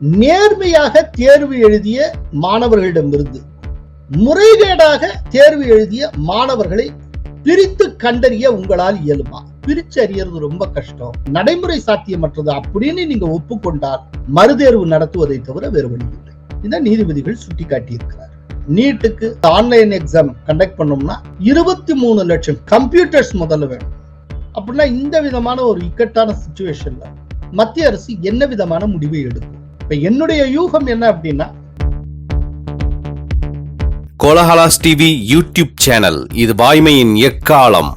நேர்மையாக தேர்வு எழுதிய மாணவர்களிடமிருந்து முறைகேடாக தேர்வு எழுதிய மாணவர்களை பிரித்து கண்டறிய உங்களால் இயலுமா? பிரிச்சு அறியறது ரொம்ப கஷ்டம். நடைமுறை சாத்தியமற்றது அப்படின்னு நீங்க ஒப்புக்கொண்டால் மறுதேர்வு நடத்துவதை தவிர வேறு வழி இல்லை. இதை நீதிபதிகள் சுட்டிக்காட்டியிருக்கிறார். நீட்டுக்கு ஆன்லைன் எக்ஸாம் கண்டக்ட் பண்ணோம்னா இருபத்தி மூணு லட்சம் கம்ப்யூட்டர்ஸ் முதல்ல வேணும். அப்படின்னா இந்த விதமான ஒரு இக்கட்டான சுச்சுவேஷன்ல மத்திய அரசு என்ன விதமான முடிவை எடுக்கும்? இப்ப என்னுடைய யூகம் என்ன அப்படின்னா கோலஹலாஸ் டிவி யூடியூப் சேனல். இது வாய்மையின் எக்காலம்.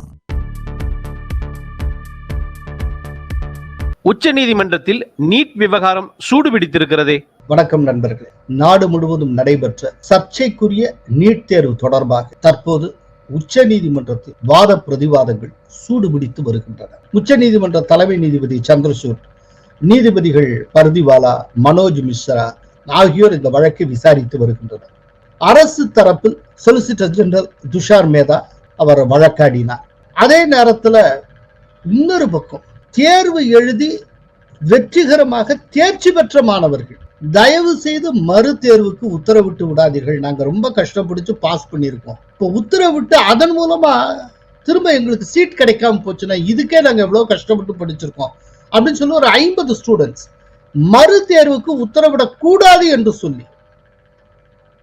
உச்சநீதிமன்றத்தில் நீட் விவகாரம் சூடுபிடித்திருக்கிறதே வணக்கம் நண்பர்களே. நாடு முழுவதும் நடைபெற்ற சர்ச்சைக்குரிய நீட் தேர்வு தொடர்பாக தற்போது உச்ச நீதிமன்றத்தில் வாத பிரதிவாதங்கள் சூடுபிடித்து வருகின்றன. உச்ச நீதிமன்ற தலைமை நீதிபதி சந்திரசூட் நீதிபதிகள் பர்திவாலா மனோஜ் மிஸ்ரா ஆகியோர் இந்த வழக்கை விசாரித்து வருகின்றனர். அரசு தரப்பில் சொலிசிட்டர் ஜெனரல் துஷார் மேதா அவர் வழக்காடினார். அதே நேரத்துல இன்னொரு பக்கம் தேர்வு எழுதி வெற்றிகரமாக தேர்ச்சி பெற்ற மாணவர்கள் தயவு செய்து மறு தேர்வுக்கு உத்தரவிட்டு விடாதீர்கள். நாங்க ரொம்ப கஷ்டப்பிடிச்சு பாஸ் பண்ணியிருக்கோம். இப்போ உத்தரவிட்டு அதன் மூலமா திரும்ப எங்களுக்கு சீட் கிடைக்காம போச்சுன்னா இதுக்கே நாங்க எவ்வளவு கஷ்டப்பட்டு படிச்சிருக்கோம். அப்படின்னு சொல்லி ஒரு ஐம்பது ஸ்டூடெண்ட்ஸ் மறு தேர்வுக்கு உத்தரவிடக்கூடாது என்று சொல்லி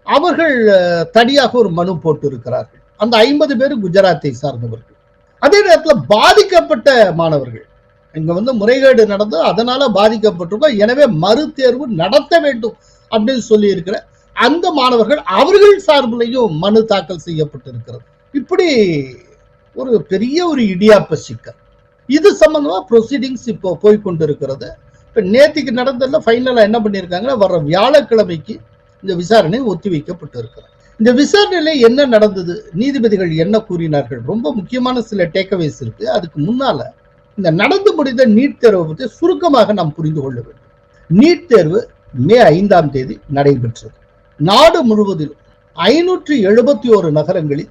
அவர்கள் தனியாக ஒரு மனு போட்டு இருக்கிறார்கள் அந்த ஐம்பது பேர் குஜராத்தை சார்ந்தவர்கள். அதே நேரத்தில் பாதிக்கப்பட்ட மாணவர்கள். இங்க வந்து முறைகேடு நடந்து அதனால பாதிக்கப்பட்டிருக்கோம். எனவே மறு தேர்வு நடத்த வேண்டும் அப்படின்னு சொல்லி இருக்கிற அந்த மாணவர்கள் அவர்கள் சார்பிலையும் மனு தாக்கல் செய்யப்பட்டிருக்கிறது. இப்படி ஒரு பெரிய ஒரு இடியாப்ப சிக்கல். இது சம்பந்தமா ப்ரொசீடிங்ஸ் இப்போ போய் கொண்டிருக்கிறது. இப்போ நேத்திக்கு நடந்ததில் ஃபைனலா என்ன பண்ணியிருக்காங்கன்னா வர வியாழக்கிழமைக்கு இந்த விசாரணை ஒத்திவைக்கப்பட்டு இருக்கிறது இந்த விசாரணையில என்ன நடந்தது? நீதிபதிகள் என்ன கூறினார்கள்? ரொம்ப முக்கியமான சில டேக்அவேஸ் இருக்கு. அதுக்கு முன்னால இந்த நடந்து முடிந்த நீட் தேர்வை பற்றி சுருக்கமாக நாம் புரிந்து கொள்ள வேண்டும். நீட் தேர்வு மே ஐந்தாம் தேதி நடைபெற்றது. நாடு முழுவதிலும் ஐநூற்றி எழுபத்தி ஒரு நகரங்களில்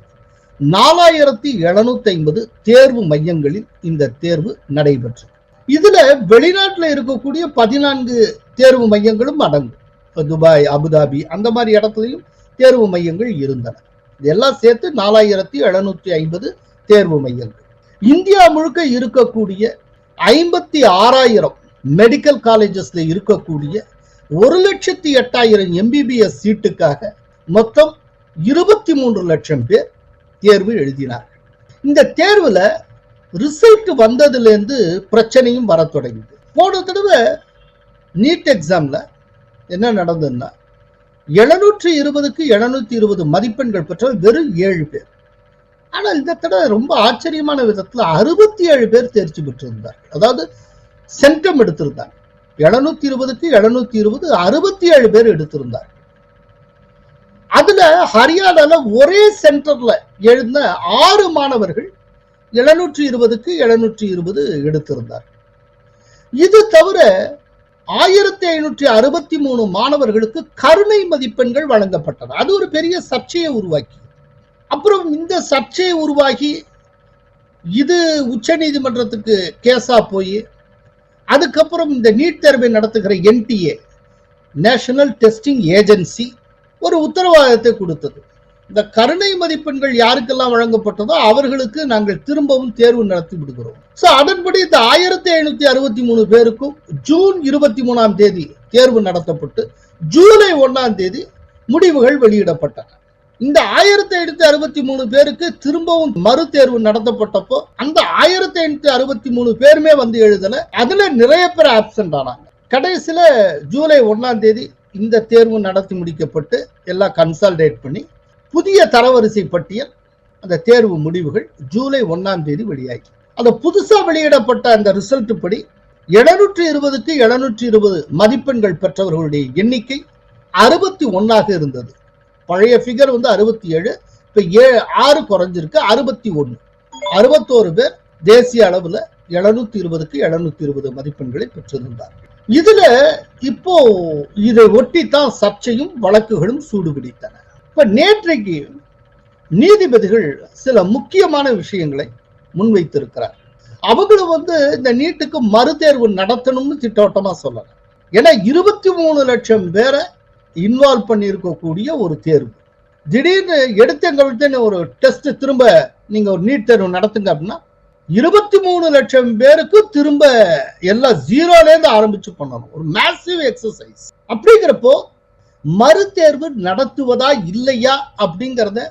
நாலாயிரத்தி எழுநூத்தி ஐம்பது தேர்வு மையங்களில் இந்த தேர்வு நடைபெற்றது. இதுல வெளிநாட்டுல இருக்கக்கூடிய பதினான்கு தேர்வு மையங்களும் அடங்கும். துபாய் அபுதாபி அந்த மாதிரி இடத்துலையும் தேர்வு மையங்கள் இருந்தன. இதெல்லாம் சேர்த்து நாலாயிரத்தி எழுநூத்தி ஐம்பது தேர்வு மையங்கள். இந்தியா முழுக்க இருக்கக்கூடிய ஐம்பத்தி ஆறாயிரம் மெடிக்கல் காலேஜஸ்ல இருக்கக்கூடிய ஒரு லட்சத்தி எட்டாயிரம் எம்பிபிஎஸ் சீட்டுக்காக மொத்தம் இருபத்தி மூன்று லட்சம் பேர் தேர்வு எழுதினார். இந்த தேர்வுல ரிசல்ட் வந்ததுல இருந்து பிரச்சனையும் வர தொடங்கிது. போன தடவை நீட் எக்ஸாம்ல என்ன நடந்ததுன்னா எழுநூற்றி இருபதுக்கு எழுநூத்தி இருபது மதிப்பெண்கள் பெற்றவர் வெறும் ஏழு பேர். ஆனா இந்த தடவை ரொம்ப ஆச்சரியமான விதத்துல அறுபத்தி ஏழு பேர் தேர்ச்சி பெற்றிருந்தார் அதாவது சென்டம் எடுத்திருந்தார் எழுநூத்தி இருபதுக்கு எழுநூத்தி இருபது அறுபத்தி ஏழு பேர் எடுத்திருந்தார் அதுல ஹரியானால ஒரே சென்டர்ல எழுந்த ஆறு மாணவர்கள் எழுநூற்றி இருபதுக்கு எழுநூற்றி இருபது எடுத்திருந்தார். இது தவிர ஆயிரத்தி ஐநூற்றி அறுபத்தி மூணு மாணவர்களுக்கு கருணை மதிப்பெண்கள் வழங்கப்பட்டன. அது ஒரு பெரிய சர்ச்சையை உருவாக்கி. அப்புறம் இந்த சர்ச்சையை உருவாகி இது உச்ச நீதிமன்றத்துக்கு கேஸா போய் அதுக்கப்புறம் இந்த நீட் தேர்வை நடத்துகிற என்டிஏ நேஷனல் டெஸ்டிங் ஏஜென்சி ஒரு உத்தரவாதத்தை கொடுத்தது. இந்த கருணை மதிப்பெண்கள் யாருக்கெல்லாம் வழங்கப்பட்டதோ அவர்களுக்கு நாங்கள் திரும்பவும் தேர்வு நடத்தி விடுகிறோம். சோ அதன்படி இந்த ஆயிரத்தி ஐநூத்தி அறுபத்தி மூணு பேருக்கும் ஜூன் இருபத்தி மூணாம் தேதி தேர்வு நடத்தப்பட்டு ஜூலை ஒன்னாம் தேதி முடிவுகள் வெளியிடப்பட்டன. இந்த ஆயிரத்தி ஐநூத்தி அறுபத்தி மூணு பேருக்கு திரும்பவும் மறு தேர்வு நடத்தப்பட்டப்போ அந்த ஆயிரத்தி ஐநூத்தி அறுபத்தி மூணு பேருமே வந்து எழுதல. அதுல நிறைய பேர் ஆப்சென்ட் ஆனாங்க. கடைசியில ஜூலை ஒன்னாம் தேதி இந்த தேர்வு நடத்தி முடிக்கப்பட்டு எல்லாம் கன்சால்டேட் பண்ணி புதிய தரவரிசை பட்டியல் அந்த தேர்வு முடிவுகள் ஜூலை ஒன்றாம் தேதி வெளியாகி. அந்த புதுசா வெளியிடப்பட்ட அந்த ரிசல்ட் படி எழுநூற்றி இருபதுக்கு எழுநூற்றி இருபது மதிப்பெண்கள் பெற்றவர்களுடைய எண்ணிக்கை அறுபத்தி ஒன்றாக இருந்தது. பழைய ஃபிகர் வந்து அறுபத்தி ஏழு இப்ப ஏ ஆறு குறைஞ்சிருக்கு அறுபத்தி ஒன்று அறுபத்தோரு பேர் தேசிய அளவுல எழுநூத்தி இருபதுக்கு எழுநூத்தி இருபது மதிப்பெண்களை பெற்றிருந்தார்கள். இதுல இப்போ இதை ஒட்டித்தான் சர்ச்சையும் வழக்குகளும் சூடுபிடித்தன. இப்ப நேற்றைக்கு நீதிபதிகள் சில முக்கியமான விஷயங்களை முன்வைத்திருக்கிறார். அவங்களும் வந்து இந்த நீட்டுக்கு மறுதேர்வு நடத்தணும்னு திட்டவட்டமா சொல்லல. ஏன்னா இருபத்தி மூணு லட்சம் பேரை இன்வால்வ் பண்ணியிருக்கக்கூடிய ஒரு தேர்வு. திடீர்னு எடுத்த கவிழ்த்தேன்னு ஒரு டெஸ்ட் திரும்ப நீங்க ஒரு நீட் தேர்வு நடத்துங்க அப்படின்னா இருபத்தி மூணு லட்சம் பேருக்கு திரும்ப எல்லாம் ஜீரோல இருந்து ஆரம்பிச்சு பண்ணணும். ஒரு மேசிவ் எக்ஸசைஸ் அப்படிங்கிறப்போ மறுதேர்வு நடத்துவதா இல்லையா அப்படிங்கறத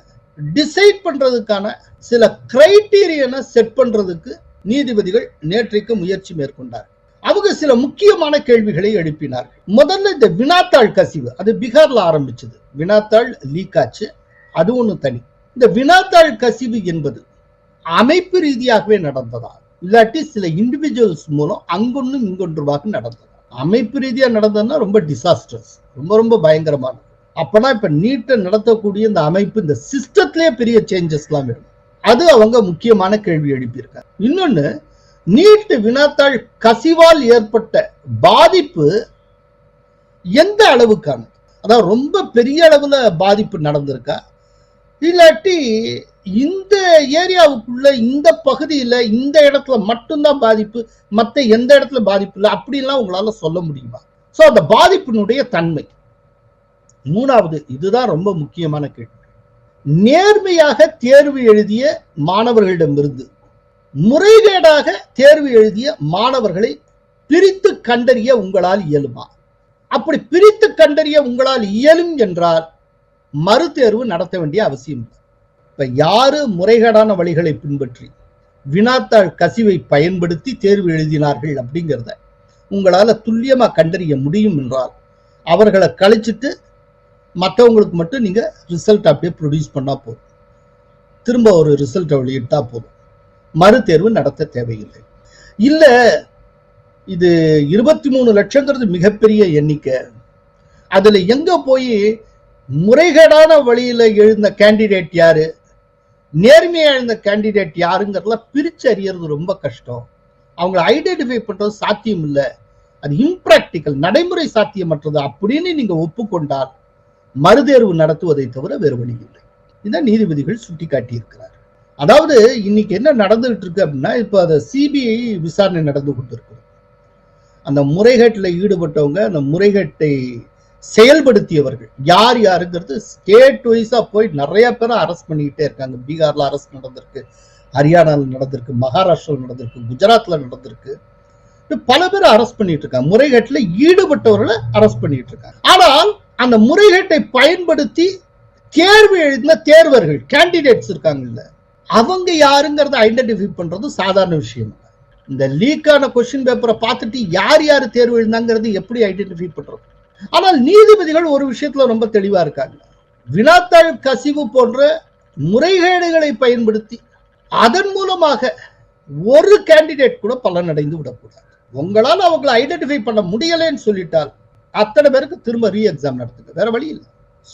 டிசைட் பண்றதுக்கான சில கிரைட்டீரியனை செட் பண்றதுக்கு நீதிபதிகள் நேற்றைக்கு முயற்சி மேற்கொண்டார். அவங்க சில முக்கியமான கேள்விகளை எழுப்பினார். முதல்ல இந்த வினாத்தாள் கசிவு. அது பீகார்ல ஆரம்பிச்சது. வினாத்தாள் லீக் ஆச்சு. அது ஒண்ணு தனி. இந்த வினாத்தாள் கசிவு என்பது அமைப்பு ரீதியாகவே நடந்ததா? இல்லாட்டி சில இண்டிவிஜுவல்ஸ் மூலம் அங்கொன்னும் இங்கொன்றுவாக நடந்தது? அமைப்பு ரீதியா நடந்ததுன்னா ரொம்ப டிசாஸ்டர்ஸ் ரொம்ப ரொம்ப பயங்கரமானது. அப்பனா இப்ப நீட்டை நடத்தக்கூடிய இந்த அமைப்பு இந்த சிஸ்டத்திலே பெரிய சேஞ்சஸ் எல்லாம் இருக்கும் அது அவங்க முக்கியமான கேள்வி எழுப்பியிருக்காங்க. இன்னொன்னு நீட் வினாத்தாள் கசிவால் ஏற்பட்ட பாதிப்பு எந்த அளவுக்கானது? அதாவது ரொம்ப பெரிய அளவுல பாதிப்பு நடந்திருக்கா? இல்லாட்டி இந்த ஏரியாவுக்குள்ள இந்த பகுதியில இந்த இடத்துல மட்டும்தான் பாதிப்பு மற்ற எந்த இடத்துல பாதிப்பு இல்லை அப்படிலாம் உங்களால சொல்ல முடியுமா? ஸோ அந்த பாதிப்பினுடைய தன்மை. மூணாவது இதுதான் ரொம்ப முக்கியமான கேள்வி. நேர்மையாக தேர்வு எழுதிய மாணவர்களிடமிருந்து முறைகேடாக தேர்வு எழுதிய மாணவர்களை பிரித்து கண்டறிய உங்களால் இயலுமா? அப்படி பிரித்து கண்டறிய உங்களால் இயலும் என்றால் மறுதேர்வு நடத்த வேண்டிய அவசியம் இப்ப யாரு முறைகேடான வழிகளை பின்பற்றி வினாத்தாள் கசிவை பயன்படுத்தி தேர்வு எழுதினார்கள் அப்படிங்கிறத உங்களால துல்லியமா கண்டறிய முடியும் என்றால் அவர்களை கழிச்சிட்டு மற்றவங்களுக்கு மட்டும் நீங்க ரிசல்ட் அப்படியே ப்ரொடியூஸ் பண்ணா போதும். திரும்ப ஒரு ரிசல்ட்டை வெளியிட்டா போதும். மறுதேர்வு நடத்த தேவையில்லை. இல்ல இது இருபத்தி மூணு லட்சங்கிறது மிகப்பெரிய எண்ணிக்கை. அதுல எங்க போய் முறைகேடான வழியில எழுந்த கேண்டிடேட் யாரு? நேர்மையாக எழுந்த கேண்டிடேட் யாருங்கிறதுல பிரிச்சு அறியறது ரொம்ப கஷ்டம். அவங்கள ஐடென்டிஃபை பண்றது சாத்தியம் இல்லை. அது இம்ப்ராக்டிக்கல் நடைமுறை சாத்தியமற்றது அப்படின்னு நீங்க ஒப்புக்கொண்டால் மறுதேர்வு நடத்துவதை தவிர வேறு வழி இல்லை. இதான் நீதிபதிகள் சுட்டி காட்டியிருக்கிறார் அதாவது இன்னைக்கு என்ன நடந்துகிட்டு இருக்கு அப்படின்னா இப்போ அதை சிபிஐ விசாரணை நடந்து கொண்டிருக்கு அந்த முறைகேட்டில் ஈடுபட்டவங்க அந்த முறைகேட்டை செயல்படுத்தியவர்கள். யார் யாருங்கிறது ஸ்டேட் வைஸா போய் நிறைய பேரை அரெஸ்ட் பண்ணிக்கிட்டே இருக்காங்க. பீகார்ல அரெஸ்ட் நடந்திருக்கு. ஹரியானாவில் நடந்திருக்கு. மகாராஷ்டிராவில் நடந்திருக்கு. குஜராத்ல நடந்திருக்கு. பல பேர் அரெஸ்ட் பண்ணிட்டு இருக்காங்க. முறைகேட்டில் ஈடுபட்டவர்களை அரெஸ்ட் பண்ணிட்டு இருக்காங்க. ஆனால் அந்த முறைகேட்டை பயன்படுத்தி தேர்வு எழுதின தேர்வர்கள் கேண்டிடேட்ஸ் இருக்காங்கல்ல அவங்க யாருங்கிறத ஐடென்டிஃபை பண்றது சாதாரண விஷயம் இந்த லீக்கான கொஸ்டின் பேப்பரை பார்த்துட்டு யார் யார் தேர்வு எழுந்தாங்கிறது எப்படி ஐடென்டிஃபை பண்றது? ஆனால் நீதிபதிகள் ஒரு விஷயத்துல ரொம்ப தெளிவா இருக்காங்க. வினாத்தாள் கசிவு போன்ற முறைகேடுகளை பயன்படுத்தி அதன் மூலமாக ஒரு கேண்டிடேட் கூட பலனடைந்து விடக்கூடாது. உங்களால் அவங்களை ஐடென்டிஃபை பண்ண முடியலைன்னு சொல்லிட்டால் அத்தனை பேருக்கு திரும்ப ரீ எக்ஸாம் நடத்துங்க. வேற வழி இல்லை.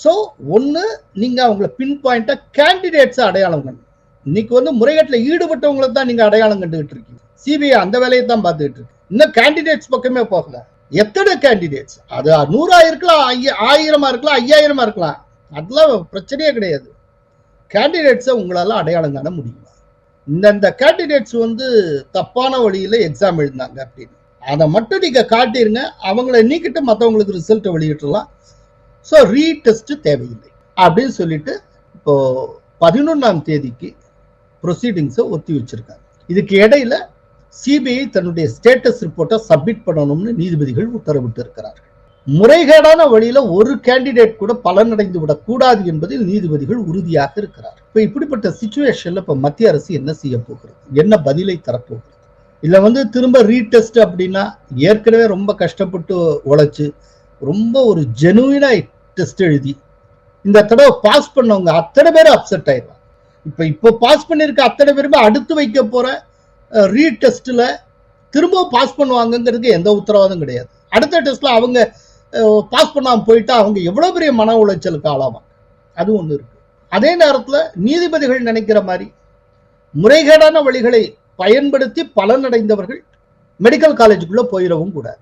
ஸோ ஒன்று நீங்க அவங்கள பின் பாயிண்டா கேண்டிடேட்ஸை அடையாளம் கண்டு இன்னைக்கு வந்து முறைகேட்டில் ஈடுபட்டவங்களை தான் நீங்க அடையாளம் கண்டுகிட்டு இருக்கீங்க. சிபிஐ அந்த வேலையை தான் பார்த்துக்கிட்டு இருக்கு. இன்னும் கேண்டிடேட்ஸ் பக்கமே போகல. எத்தனை கேண்டிடேட்ஸ் அது நூறா இருக்கலாம் ஐய- ஆயிரமா இருக்கலாம் ஐயாயிரமா இருக்கலாம். அதெல்லாம் பிரச்சனையே கிடையாது. கேண்டிடேட்ஸை உங்களால் அடையாளம் காண முடியுமா? இந்தந்த கேண்டிடேட்ஸ் வந்து தப்பான வழியில் எக்ஸாம் எழுதினாங்க அப்படின்னு. அதை மட்டும் நீங்கள் காட்டிடுங்க அவங்கள நீக்கிட்டு மற்றவங்களுக்கு ரிசல்ட்டை வெளியிட்டுலாம் ஸோ ரீடெஸ்ட்டு தேவையில்லை. அப்படின்னு சொல்லிட்டு இப்போது பதினொன்றாம் தேதிக்கு ப்ரொசீடிங்ஸை ஒத்தி வச்சுருக்காங்க. இதுக்கு இடையில சிபிஐ தன்னுடைய ஸ்டேட்டஸ் ரிப்போர்ட்டை சப்மிட் பண்ணணும்னு நீதிபதிகள் உத்தரவிட்டு இருக்கிறார்கள் முறைகேடான வழியில ஒரு கேண்டிடேட் கூட பலனடைந்து விடக்கூடாது என்பதில் நீதிபதிகள் உறுதியாக இருக்கிறார். இப்ப இப்படிப்பட்ட சுச்சுவேஷன்ல இப்ப மத்திய அரசு என்ன செய்ய போகிறது? என்ன பதிலை தரப்போகிறது? இல்ல வந்து திரும்ப ரீடெஸ்ட் அப்படின்னா ஏற்கனவே ரொம்ப கஷ்டப்பட்டு உழைச்சு ரொம்ப ஒரு ஜெனுவினா டெஸ்ட் எழுதி இந்த தடவை பாஸ் பண்ணவங்க அத்தனை பேரும் அப்செட் ஆயிடுவாங்க. இப்ப இப்போ பாஸ் பண்ணிருக்க அத்தனை பேருமே அடுத்து வைக்க போற ரீடெஸ்ட்டில் திரும்ப பாஸ் பண்ணுவாங்கங்கிறதுக்கு எந்த உத்தரவாதம் கிடையாது. அடுத்த டெஸ்ட்டில் அவங்க பாஸ் பண்ணாமல் போயிட்டா அவங்க எவ்வளோ பெரிய மன உளைச்சலுக்கு ஆளாவாங்க? அது ஒன்று இருக்குது அதே நேரத்தில் நீதிபதிகள் நினைக்கிற மாதிரி முறைகேடான வழிகளை பயன்படுத்தி பலனடைந்தவர்கள் மெடிக்கல் காலேஜுக்குள்ளே போயிடவும் கூடாது.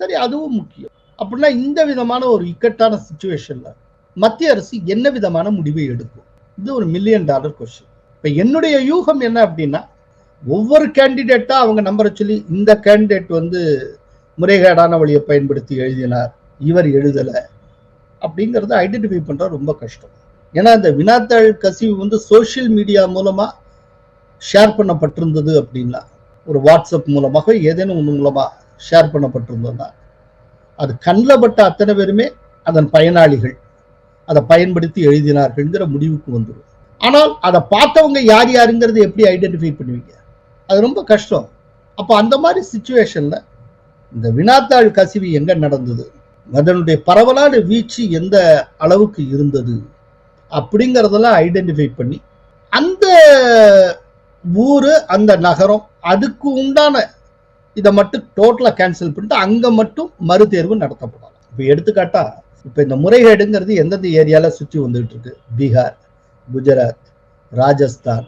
சரி அதுவும் முக்கியம். அப்படின்னா இந்த விதமான ஒரு இக்கட்டான சுச்சுவேஷனில் மத்திய அரசு என்ன விதமான முடிவை எடுக்கும்? இது ஒரு மில்லியன் டாலர் கொஸ்டின் இப்போ என்னுடைய யூகம் என்ன அப்படின்னா ஒவ்வொரு கேண்டிடேட்டா அவங்க நம்பரை சொல்லி இந்த கேண்டிடேட் வந்து முறைகேடான வழியை பயன்படுத்தி எழுதினார். இவர் எழுதலை. அப்படிங்கிறத ஐடென்டிஃபை பண்ணுறது ரொம்ப கஷ்டம். ஏன்னா இந்த வினாத்தாள் கசிவு வந்து சோஷியல் மீடியா மூலமாக ஷேர் பண்ணப்பட்டிருந்தது அப்படின்னா ஒரு வாட்ஸ்அப் மூலமாக ஏதேனும் ஒன்று மூலமாக ஷேர் பண்ணப்பட்டிருந்ததுன்னா அது கண்ணில் பட்ட அத்தனை பேருமே அதன் பயனாளிகள். அதை பயன்படுத்தி எழுதினார்கள்ங்கிற முடிவுக்கு வந்துடும் ஆனால் அதை பார்த்தவங்க யார் யாருங்கிறது எப்படி ஐடென்டிஃபை பண்ணுவீங்க? அது ரொம்ப கஷ்டம். அப்போ அந்த மாதிரி சுச்சுவேஷனில் இந்த வினாத்தாள் கசிவு எங்கே நடந்தது? அதனுடைய பரவலான வீச்சு எந்த அளவுக்கு இருந்தது? அப்படிங்கிறதெல்லாம் ஐடென்டிஃபை பண்ணி அந்த ஊர் அந்த நகரம் அதுக்கு உண்டான இதை மட்டும் டோட்டலாக கேன்சல் பண்ணிட்டு அங்கே மட்டும் மறுதேர்வு நடத்தப்படலாம். இப்போ எடுத்துக்காட்டா இப்போ இந்த முறைகேடுங்கிறது எந்தெந்த ஏரியாவில் சுற்றி வந்துகிட்டு இருக்கு? பீகார் குஜராத் ராஜஸ்தான்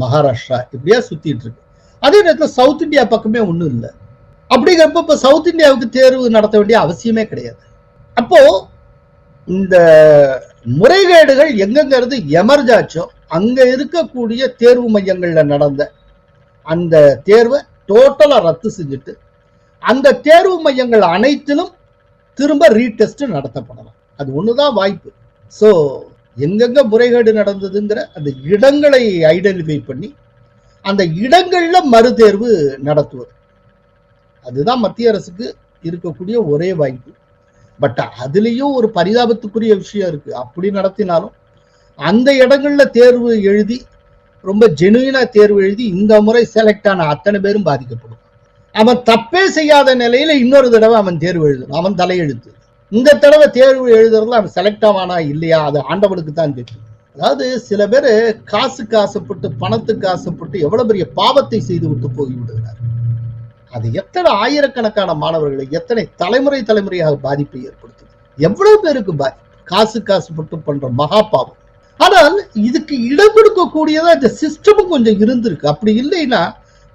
மகாராஷ்டிரா இப்படியா சுத்திட்டு இருக்கு அதே நேரத்தில் சவுத் இந்தியா பக்கமே ஒன்றும் இல்லை. அப்படிங்கிறப்ப இப்போ சவுத் இந்தியாவுக்கு தேர்வு நடத்த வேண்டிய அவசியமே கிடையாது. அப்போ இந்த முறைகேடுகள் எங்கெங்கிறது எமர்ஜாச்சோ அங்க இருக்கக்கூடிய தேர்வு மையங்கள்ல நடந்த அந்த தேர்வை டோட்டலா ரத்து செஞ்சுட்டு அந்த தேர்வு மையங்கள் அனைத்திலும் திரும்ப ரீடெஸ்ட் நடத்தப்படலாம். அது ஒண்ணுதான் வாய்ப்பு. ஸோ எங்கெங்க முறைகேடு நடந்ததுங்கிற அந்த இடங்களை ஐடென்டிஃபை பண்ணி அந்த இடங்கள்ல மறுதேர்வு நடத்துவது. அதுதான் மத்திய அரசுக்கு இருக்கக்கூடிய ஒரே வாய்ப்பு. பட் அதுலேயும் ஒரு பரிதாபத்துக்குரிய விஷயம் இருக்கு. அப்படி நடத்தினாலும் அந்த இடங்கள்ல தேர்வு எழுதி ரொம்ப ஜெனுவினா தேர்வு எழுதி இந்த முறை செலக்ட் ஆன அத்தனை பேரும் பாதிக்கப்படும். அவன் தப்பே செய்யாத நிலையில இன்னொரு தடவை அவன் தேர்வு எழுதணும். அவன் தலையெழுத்து. இந்த தடவை தேர்வு எழுதுறதுல அவன் செலக்ட் ஆவானா இல்லையா? அது ஆண்டவனுக்கு தான் தெரியும். அதாவது சில பேர் காசுக்கு ஆசைப்பட்டு பணத்துக்கு ஆசைப்பட்டு எவ்வளவு பெரிய பாவத்தை செய்து விட்டு போய் விடுகிறார். அது எத்தனை ஆயிரக்கணக்கான மாணவர்களை எத்தனை தலைமுறை தலைமுறையாக பாதிப்பை ஏற்படுத்துது. எவ்வளவு பேருக்கு பாதிப்பு காசு காசுப்பட்டு பண்ற மகா பாவம். ஆனால் இதுக்கு இடம் கொடுக்கக்கூடியதா இந்த சிஸ்டமும் கொஞ்சம் இருந்திருக்கு. அப்படி இல்லைன்னா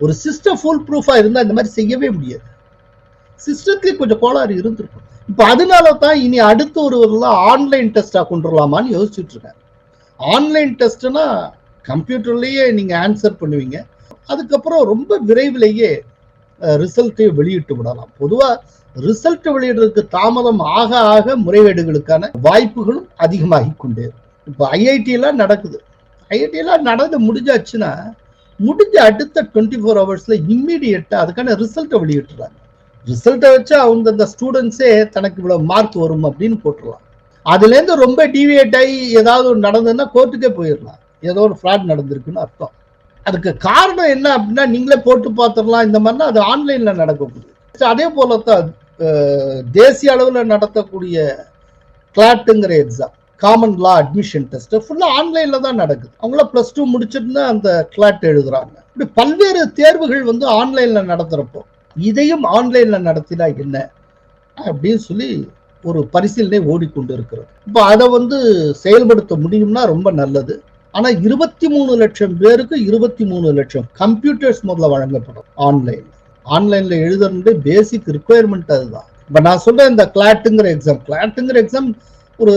ஒரு சிஸ்டம் ஃபுல் ப்ரூஃபா இருந்தா இந்த மாதிரி செய்யவே முடியாது. சிஸ்டத்துக்கு கொஞ்சம் கோளாறு இருந்திருக்கும். இப்ப அதனால தான் இனி அடுத்த ஒரு ஆன்லைன் டெஸ்டா கொண்டு வரலாமான்னு யோசிச்சுட்டு இருக்காங்க ஆன்லைன் டெஸ்ட்னா கம்ப்யூட்டர்லயே நீங்க ஆன்சர் பண்ணுவீங்க. அதுக்கப்புறம் ரொம்ப விரைவிலேயே ரிசல்ட்டை வெளியிட்டு விடலாம். பொதுவா ரிசல்ட் வெளியிடுறதுக்கு தாமதம் ஆக ஆக முறைகேடுகளுக்கான வாய்ப்புகளும் அதிகமாகி கொண்டே இப்போ ஐஐடி எல்லாம் நடக்குது. ஐஐடி எல்லாம் நடந்து முடிஞ்சாச்சுன்னா முடிஞ்ச அடுத்த டுவெண்ட்டி ஃபோர் ஹவர்ஸ்ல இம்மீடியட்டா அதுக்கான ரிசல்ட்டை வெளியிட்டுறாங்க ரிசல்ட்டை வச்சு அவங்க அந்த ஸ்டூடெண்ட்ஸே தனக்கு இவ்வளோ மார்க் வரும் அப்படின்னு போட்டுடலாம் அதுலேருந்து ரொம்ப டிவியேட் ஆகி ஏதாவது ஒரு நடந்ததுன்னா கோர்ட்டுக்கே போயிடலாம். ஏதோ ஒரு ஃப்ராட் நடந்திருக்குன்னு அர்த்தம். அதுக்கு காரணம் என்ன அப்படின்னா நீங்களே போட்டு பார்த்துடலாம். இந்த மாதிரினா அது ஆன்லைனில் நடக்கக்கூடியது அதே போல தான் தேசிய அளவில் நடத்தக்கூடிய கிளாட்டுங்கிற exam common law admission test ஃபுல்லாக ஆன்லைனில் தான் நடக்குது. அவங்கள ப்ளஸ் டூ முடிச்சுட்டு அந்த கிளாட் எழுதுறாங்க. இப்படி பல்வேறு தேர்வுகள் வந்து ஆன்லைனில் நடத்துகிறப்போ இதையும் ஆன்லைன்ல நடத்தினா என்ன அப்படின்னு சொல்லி ஒரு பரிசீலனை ஓடிக்கொண்டு இருக்கிறது இப்போ அதை வந்து செயல்படுத்த முடியும்னா ரொம்ப நல்லது. ஆனால் இருபத்தி மூணு லட்சம் பேருக்கு இருபத்தி மூணு லட்சம் கம்ப்யூட்டர்ஸ் முதல்ல வழங்கப்படும் ஆன்லைன் ஆன்லைன்ல எழுதுறது பேசிக் ரிக்குவயர்மெண்ட் அதுதான். இப்போ நான் சொல்றேன் இந்த கிளாட்டுங்கிற எக்ஸாம் கிளாட்டுங்கிற எக்ஸாம் ஒரு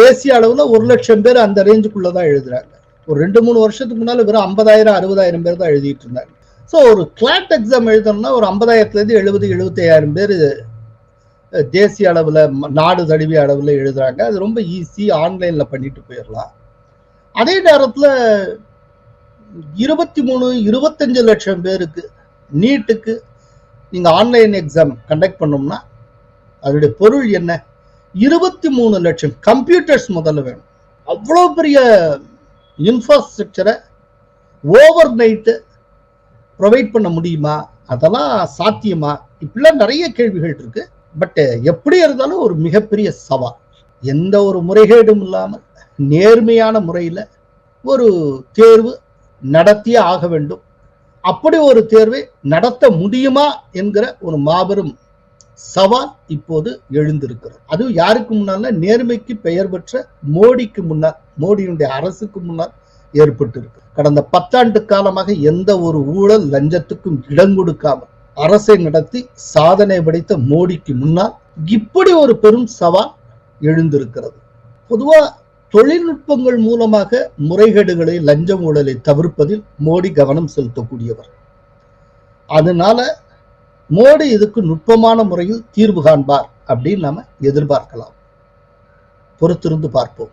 தேசிய அளவுல ஒரு லட்சம் பேர் அந்த ரேஞ்சுக்குள்ள தான் எழுதுறாங்க. ஒரு ரெண்டு மூணு வருஷத்துக்கு முன்னால வெறும் ஐம்பதாயிரம் அறுபதாயிரம் பேர் தான் எழுதிட்டு இருந்தாங்க. ஸோ ஒரு கிளாட் எக்ஸாம் எழுதணும்னா ஒரு ஐம்பதாயிரத்துலேருந்து எழுபது எழுபத்தையாயிரம் பேர் தேசிய அளவில் நாடு தழுவிய அளவில் எழுதுறாங்க. அது ரொம்ப ஈஸி ஆன்லைனில் பண்ணிட்டு போயிடலாம். அதே நேரத்தில் இருபத்தி மூணு இருபத்தஞ்சு லட்சம் பேருக்கு நீட்டுக்கு நீங்கள் ஆன்லைன் எக்ஸாம் கண்டக்ட் பண்ணோம்னா அதோடைய பொருள் என்ன? இருபத்தி மூணு லட்சம் கம்ப்யூட்டர்ஸ் முதல்ல வேணும். அவ்வளோ பெரிய இன்ஃப்ராஸ்ட்ரக்சரை ஓவர் நைட்டு ப்ரொவைட் பண்ண முடியுமா? அதெல்லாம் சாத்தியமா? இப்படிலாம் நிறைய கேள்விகள் இருக்கு. பட் எப்படி இருந்தாலும் ஒரு மிகப்பெரிய சவால். எந்த ஒரு முறைகேடும் இல்லாமல் நேர்மையான முறையில் ஒரு தேர்வு நடத்தியே ஆக வேண்டும். அப்படி ஒரு தேர்வை நடத்த முடியுமா என்கிற ஒரு மாபெரும் சவால் இப்போது எழுந்திருக்கிறது. அதுவும் யாருக்கு முன்னால நேர்மைக்கு பெயர் பெற்ற மோடிக்கு முன்னால் மோடியினுடைய அரசுக்கு முன்னால் ஏற்பட்டு இருக்கு கடந்த பத்தாண்டு காலமாக எந்த ஒரு ஊழல் லஞ்சத்துக்கும் இடம் கொடுக்காமல் அரசை நடத்தி சாதனை படைத்த மோடிக்கு முன்னால் இப்படி ஒரு பெரும் சவால் எழுந்திருக்கிறது. பொதுவா தொழில்நுட்பங்கள் மூலமாக முறைகேடுகளை லஞ்ச ஊழலை தவிர்ப்பதில் மோடி கவனம் செலுத்தக்கூடியவர். அதனால மோடி இதுக்கு நுட்பமான முறையில் தீர்வு காண்பார் அப்படின்னு நாம எதிர்பார்க்கலாம். பொறுத்திருந்து பார்ப்போம்.